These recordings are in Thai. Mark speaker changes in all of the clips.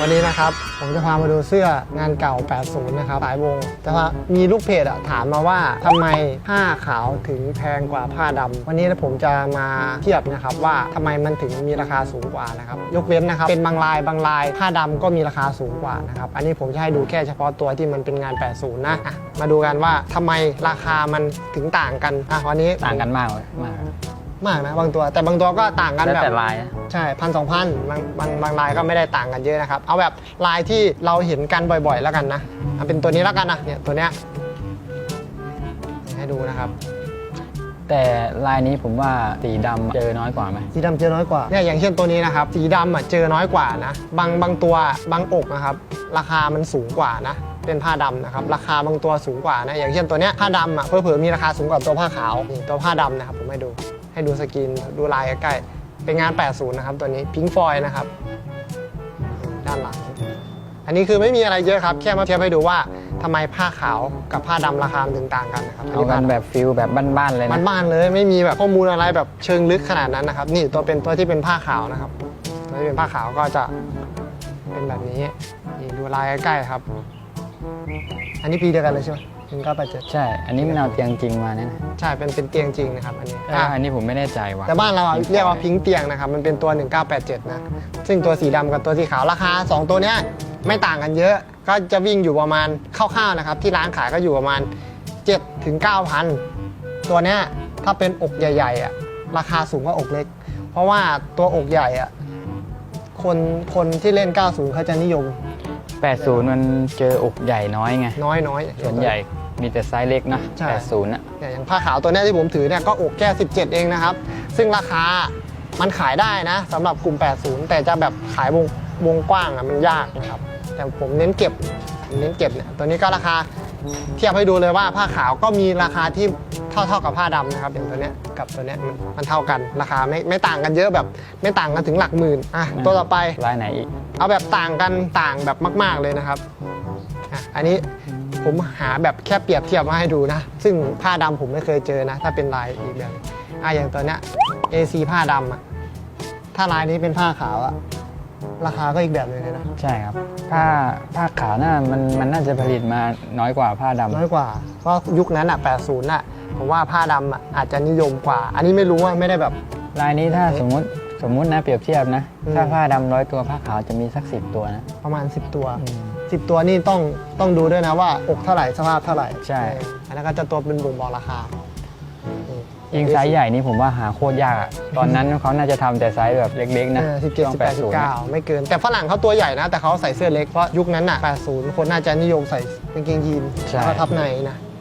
Speaker 1: วันนี้นะครับ ผมจะพามาดูเสื้องานเก่า 80 นะครับสายวง แต่ว่ามีลูกเพจอะถามมาว่าทำไมผ้าขาวถึงแพงกว่าผ้าดำวันนี้ผมจะมาเทียบนะครับว่าทำไมมันถึงมีราคาสูงกว่านะครับ ยกเว้นนะครับ เป็นบางลายบางลายผ้าดำก็มีราคาสูงกว่านะครับ อันนี้ผมจะให้ดูแค่เฉพาะตัวที่มันเป็นงาน 80 นะะมาดูกันว่าทำไมราคามันถึงต่างกันอะวันนี้
Speaker 2: ต่างกันมากเลยมาก
Speaker 1: มากนะบางตัว แต่บางตัวก็ต่างกัน
Speaker 2: แล้ว
Speaker 1: แบบ
Speaker 2: แต่ลายนะ
Speaker 1: ใช่พันสองพันบางบางบางลายก็ไม่ได้ต่างกันเยอะนะครับ เอาแบบลายที่เราเห็นกันบ่อยๆ แล้วกันนะเอาเป็นตัวนี้แล้วกันนะเนี่ยตัวเนี้ยให้ดูนะครับ
Speaker 2: แต่ลายนี้ผมว่าสีดำเจอน้อยกว่าไหม
Speaker 1: สีดำเจอน้อยกว่าเนี่ยอย่างเช่นตัวนี้นะครับ สีดำอะเจอน้อยกว่านะ บางบางตัวบางอกนะครับ ราคามันสูงกว่านะ เป็นผ้าดำนะครับ ราคาบางตัวสูงกว่านะ อย่างเช่นตัวเนี้ยผ้าดำอะเผื่อๆมีราคาสูงกว่าตัวผ้าขาวนี่ตัวผ้าดำนะครับผมให้ดู ให้ดูสกรีนดูลายใกล้ๆเป็นงาน 80 นะครับ ตัวนี้พิงฟอยนะครับ ด้านหลัง อันนี้คือไม่มีอะไรเยอะครับ แค่มาเทียบให้ดูว่าทำไมผ้าขาวกับผ้าดำราคามันถึงต่างกันนะครับ
Speaker 2: เอากันแบบฟิลแบบบ้านๆเลย
Speaker 1: มัน
Speaker 2: นะ
Speaker 1: บ้านๆเลย ไม่มีแบบข้อมูลอะไรแบบเชิงลึกขนาดนั้นนะครับ นี่ตัวเป็นตัวที่เป็นผ้าขาวนะครับ ตัวที่เป็นผ้าขาวก็จะเป็นแบบนี้นี่ดูลายใกล้ๆครับ อันนี้ปีเดียวกันเลยใช่ไหม ถึงเก้าแปดเจ็ด
Speaker 2: ใช่ อันนี้มันเอาเตียงจริงมาเนี่ยนะ
Speaker 1: ใช่เป็นเป็นเตียงจริงนะครับอันนี้
Speaker 2: เออ
Speaker 1: อะ
Speaker 2: อันนี้ผมไม่แน่ใจว่ะ
Speaker 1: แต่บ้านเราอะเรียกว่าพิงค์เตียงนะครับมันเป็นตัว 1987 นะ ซึ่งตัวสีดำกับตัวสีขาวราคา 2 ตัวเนี้ยไม่ต่างกันเยอะ ก็จะวิ่งอยู่ประมาณคร่าวๆนะครับ ที่ร้านขายก็อยู่ประมาณ 7 ถึง 9,000 ตัวเนี้ยถ้าเป็นอกใหญ่ๆอะราคาสูงกว่าอกเล็ก เพราะว่าตัวอกใหญ่อะคนคนที่เล่น 90เขาจะนิยม
Speaker 2: 80 มันเจออกใหญ่น้อยไง
Speaker 1: น้อยๆ
Speaker 2: ส่วนใหญ่ มีแต่ไซส์เล็กนะ
Speaker 1: ใช่
Speaker 2: 80น่ะ
Speaker 1: เนี่ยอย่างผ้าขาวตัวเนี้ยที่ผมถือเนี่ยก็อกแค่ 17 เองนะครับ ซึ่งราคามันขายได้นะสำหรับกลุ่ม 80 แต่จะแบบขายวงวงกว้างอะมันยากนะครับ แต่ผมเน้นเก็บผมเน้นเก็บเนี่ยตัวนี้ก็ราคาเทียบให้ดูเลยว่าผ้าขาวก็มีราคาที่เท่าเท่ากับผ้าดำนะครับอย่างตัวเนี้ยกับตัวเนี้ยมันมันเท่ากันราคาไม่ไม่ต่างกันเยอะแบบ ไม่ต่างกันถึงหลักหมื่นอะตัวต่อไป
Speaker 2: ลายไหนอีก
Speaker 1: เอาแบบต่างกันต่างแบบมาก ๆ เลยนะครับอะอันนี้ ผมหาแบบแค่เปรียบเทียบมาให้ดูนะ ซึ่งผ้าดำผมไม่เคยเจอนะ ถ้าเป็นลายอีกแบบอะอย่างตัวเนี้ย AC ผ้าดำอะถ้าลายนี้เป็นผ้าขาวอะราคาก็อีกแบบหนึงเลยนะ
Speaker 2: ใช่ครับ ผ้าผ้าขาวน่ามันมันน่าจะผลิตมาน้อยกว่าผ้าดำ
Speaker 1: น้อยกว่า เพราะยุคนั้นอะ80น่ะ ผมว่าผ้าดำอะอาจจะนิยมกว่า อันนี้ไม่รู้ว่าไม่ได้แบบ
Speaker 2: ลายนี้ถ้าสมมุติสมมุตินะเปรียบเทียบนะ
Speaker 1: อืม
Speaker 2: ถ้าผ้าดำร้อยตัวผ้าขาวจะมีสักสิบตัวนะ
Speaker 1: ประมาณ 10 ตัว 10 ตัวนี่ต้องต้องดูด้วยนะว่าอกเท่าไหร่สภาพเท่าไหร่
Speaker 2: ใช่
Speaker 1: เอออันนั้นก็จะตัวเป็นบ่งบอกราคาอืม
Speaker 2: ยิงไซส์ใหญ่นี่ผมว่าหาโคตรยากอะตอนนั้นเขาน่าจะทำแต่ไซส์แบบเล็กๆนะ
Speaker 1: สิบเจ็ด
Speaker 2: ช่วง
Speaker 1: สิบแปดสิบ
Speaker 2: 80
Speaker 1: เก้าไม่เกิน แต่ฝรั่งเขาตัวใหญ่นะ แต่เขาใส่เสื้อเล็กเพราะยุคนั้นอะแปดศูนย์คนน่าจะนิยมใส่กางเกงยีน
Speaker 2: ใช่
Speaker 1: แล้วก็ทับในนะ
Speaker 2: แฟ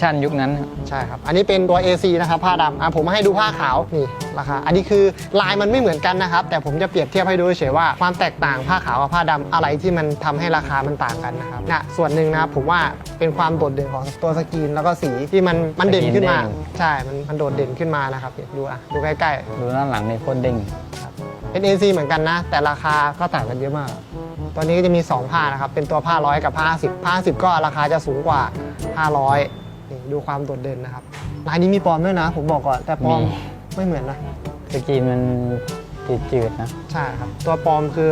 Speaker 2: ชั่นยุคนั้น
Speaker 1: ใช่ครับ อันนี้เป็นตัว AC นะครับผ้าดำอะผมมาให้ดูผ้าขาวนี่ราคา อันนี้คือลายมันไม่เหมือนกันนะครับ แต่ผมจะเปรียบเทียบให้ดูเฉยๆว่าความแตกต่างผ้าขาวกับผ้าดำอะไรที่มันทำให้ราคามันต่างกันนะครับน่ะส่วนหนึ่งนะครับผมว่าเป็นความโดดเด่นของตัวสกรีนแล้วก็สีที่มันมันเด่นขึ้นมา
Speaker 2: สกรีนเด้ง
Speaker 1: ใช่ มันมันโดดเด่นขึ้นมานะครับเนี่ยดูอะดูใกล้ๆ
Speaker 2: ดูด้านหลังในโคตรเด้ง
Speaker 1: เป็น AC เหมือนกันนะ แต่ราคาก็ต่างกันเยอะมากตัวนี้ก็จะมี2ผ้านะครับเป็นตัวผ้าร้อยกับผ้าสิบผ้าสิบก็ราคาจะสูงกว่าผ้าร้อยนี่ ดูความโดดเด่นนะครับลายนี้มีปลอมด้วยนะ ผมบอกก่อนแต่ปลอม
Speaker 2: มี
Speaker 1: ไม่เหมือนนะ
Speaker 2: สกรีนมันจืดๆนะ
Speaker 1: ใช่ครับ ตัวปลอมคือ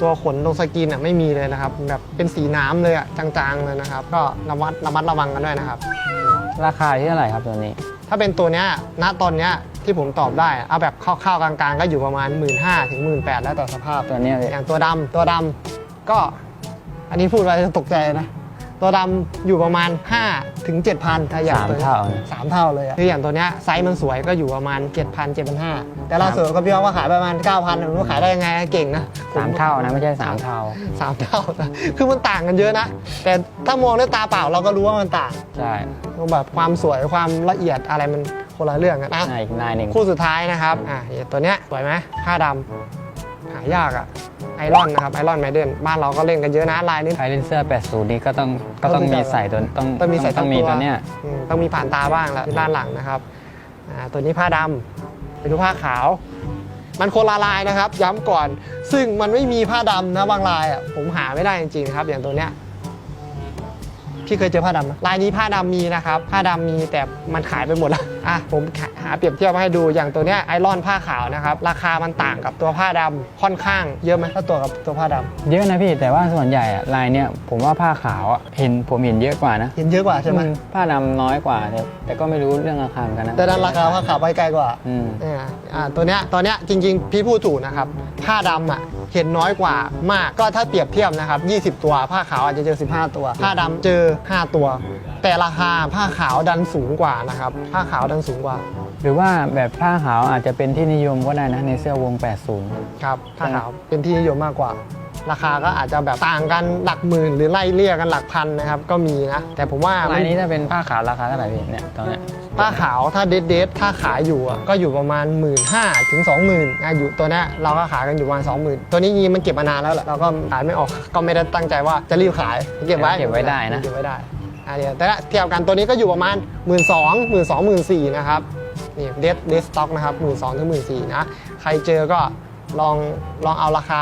Speaker 1: ตัวขนตรงสกรีนอะไม่มีเลยนะครับ แบบเป็นสีน้ำเลยอะจางๆเลยนะครับ ก็ระมัดระมัดระวังกันด้วยนะครับ
Speaker 2: ราคาที่เท่าไหร่ครับตัวนี้
Speaker 1: ถ้าเป็นตัวเนี้ยณตอนเนี้ยที่ผมตอบได้อะเอาแบบคร่าวๆกลางๆ ก็อยู่ประมาณ 1 5ื่นถึงหมื่นแแล้วแต่สภาพ
Speaker 2: ตัวเนี้ยเลย
Speaker 1: อย่างตัวดำตัวดำก็อันนี้พูดไปจะตกใจนะ ตัวดำอยู่ประมาณ 5 ถึง 7,000ถ้าอย่าง
Speaker 2: สาม
Speaker 1: ตัว
Speaker 2: เท่านะ
Speaker 1: สามเท่าเลยอะคืออย่างตัวเนี้ยไซส์มันสวยก็อยู่ประมาณ 7,000 7,500แต่ล่าสุดก็พี่ว่าว่าขายประมาณ 9,000ผมว่าขายได้ยังไงเก่งนะ
Speaker 2: สามเท่านะไม่ใช่สามเท่า
Speaker 1: สามเท่านะคือมันต่างกันเยอะนะ แต่ถ้ามองด้วยตาเปล่าเราก็รู้ว่ามันต่าง
Speaker 2: ใช่
Speaker 1: แบบความสวยความละเอียดอะไรมันคนละเรื่องกันนะ
Speaker 2: หน้าอีกนายหนึ่ง
Speaker 1: คู่สุดท้ายนะครับ อะอย่างตัวเนี้ยสวยไหมผ้าดำหายากอะ ไอรอนนะครับไอรอนไมเดนบ้านเราก็เล่นกันเยอะนะลายนี้
Speaker 2: ใครเล่นเสื้อ80 นี่ก็ต้องก็ต้องมีใส่ตัวต้อง
Speaker 1: ต้องมีใส่
Speaker 2: ต้องมี
Speaker 1: ทั้งตัว
Speaker 2: ตัวเนี้ย
Speaker 1: อืมต้องมีผ่านตาบ้างแล้วด้านหลังนะครับอ่าตัวนี้ผ้าดำไปดูผ้าขาว มันคนละลายนะครับ ย้ำก่อน ซึ่งมันไม่มีผ้าดำนะบางลายอะผมหาไม่ได้จริงๆนะครับ อย่างตัวเนี้ย พี่เคยเจอผ้าดำไหมลายนี้ผ้าดำมีนะครับ ผ้าดำมีแต่มันขายไปหมดแล้วอะผมหาเปรียบเทียบมาให้ดูอย่างตัวเนี้ยไอรอนผ้าขาวนะครับราคามันต่างกับตัวผ้าดำค่อนข้างเยอะไหมถ้าตัวกับตัวผ้าดำ
Speaker 2: เยอะนะพี่แต่ว่าส่วนใหญ่อะลายเนี้ยผมว่าผ้าขาวอะเห็นผมเห็นเยอะกว่านะ
Speaker 1: เห็นเยอะกว่าใช่ไหม
Speaker 2: อืผ้าดำน้อยกว่าแต่แต่ก็ไม่รู้เรื่องราคาเหมือนกันนะ
Speaker 1: แต่ดันราคาผ้าขาวไปไกลกว่า
Speaker 2: อืม
Speaker 1: เนี่ยอ่าตัวเนี้ยตอนเนี้ยจริง ๆ พี่พูดถูกนะครับผ้าดำอะเห็นน้อยกว่ามากก็ถ้าเปรียบเทียบนะครับ20 ตัวผ้าขาวอาจจะเจอ 15 ตัว ผ้าดำเจอ5 ตัว แต่ราคาผ้าขาวดันสูงกว่านะครับ ผ้าขาวดันสูงกว่า
Speaker 2: หรือว่าแบบผ้าขาวอาจจะเป็นที่นิยมก็ได้นะในเสื้อวง 80
Speaker 1: ครับผ้าขาวเป็นที่นิยมมากกว่า ราคาก็อาจจะแบบต่างกันหลักหมื่นหรือไล่เลี่ยกันหลักพันนะครับก็มีนะ แต่ผมว่า
Speaker 2: ลายนี้ถ้าเป็นผ้าขาวราคาเท่าไหร่พี่เนี่ยตอนเนี้ย
Speaker 1: ผ้าขาวถ้าเดทเดทถ้าขายอยู่อะก็อยู่ประมาณ 1 5ื่นถึง20,000อะอยู่ตัวเนี้ยเราก็ขายกันอยู่ประมาณ 20,000 ตัวนี้จริงๆมันเก็บมานานแล้วแหละเราก็ขายไม่ออกก็ไม่ได้ตั้งใจว่าจะรีบขายเก็บไว้
Speaker 2: เก็บไว้ได้นะ
Speaker 1: เก็บไว้ได้อะเดี๋ยวแต่ละเทียบกันตัวนี้ก็อยู่ประมาณ 1 2 0 0 0 0 1 2 0 0 0 0 4นะครับนี่เดทเดทสต็อกนะครับ 1 2 0 0 0 ถึง 14,000นะ ใครเจอก็ ลองลองเอาราคา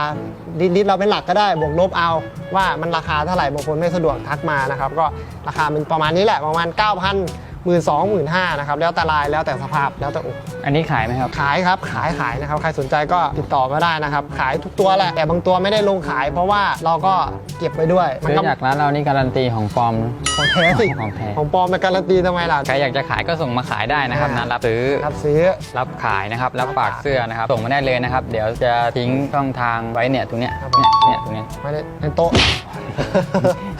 Speaker 1: ลิตรเราเป็นหลักก็ได้บวกลบเอา ว่ามันราคาเท่าไหร่บางคนไม่สะดวกทักมานะครับ ก็ราคาเป็นประมาณนี้แหละประมาณ 9,000 หมื่นสองหมื่นห้านะครับแล้วแต่ลายแล้วแต่สภาพแล้วแต่อก
Speaker 2: อันนี้ขายไหมครับ
Speaker 1: ขายครับขายขายนะครับ ใครสนใจก็ติดต่อมาได้นะครับ ขายทุกตัวแหละแต่บางตัวไม่ได้ลงขาย เพราะว่าเราก็เก็บไว้ด้วยมัน
Speaker 2: ซื้อ
Speaker 1: ก็
Speaker 2: จากร้านเรานี่การันตีของปลอมนะ
Speaker 1: ของแท้สิ
Speaker 2: ของแท้
Speaker 1: ของปลอมมาการันตีทำไมล่ะ
Speaker 2: ใครอยากจะขายก็ส่งมาขายได้นะครับ
Speaker 1: อ่า
Speaker 2: นะรับซื้อ
Speaker 1: รับซื้อ
Speaker 2: รับขายนะครับรับ
Speaker 1: รับ
Speaker 2: ฝาก
Speaker 1: ฝาก
Speaker 2: เสื้อนะครับส่งมาได้เลยนะครับ เดี๋ยวจะทิ้งช่องทางไว้เนี่ยตรงเนี้ย
Speaker 1: ครับ
Speaker 2: เนี่ยเนี่ยตรงเนี้ย
Speaker 1: ไม่ได้ในโต๊ะ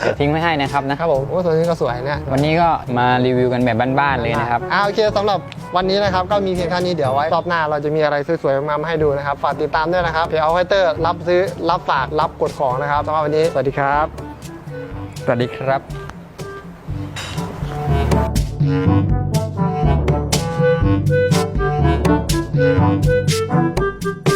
Speaker 2: เดี๋ยวทิ้งไว้ให้นะครับนะครับ
Speaker 1: ผมโอ้ตัวนี้ก็สวยเนี่ย
Speaker 2: วันนี้ก็มารีวิวกันแบบบ้านๆเลยนะครับ
Speaker 1: อ่าโอเคสำหรับวันนี้นะครับก็มีเพียงเท่านี้เดี๋ยวไว้รอบหน้าเราจะมีอะไรสวยๆมาให้ดูนะครับฝากติดตามด้วยนะครับเดี๋ยวเอาไวเตอร์รับซื้อรับฝากรับกดของนะครับสำหรับวันนี้สวัสดีครับ
Speaker 2: สวัสดีครับ
Speaker 3: Thank you.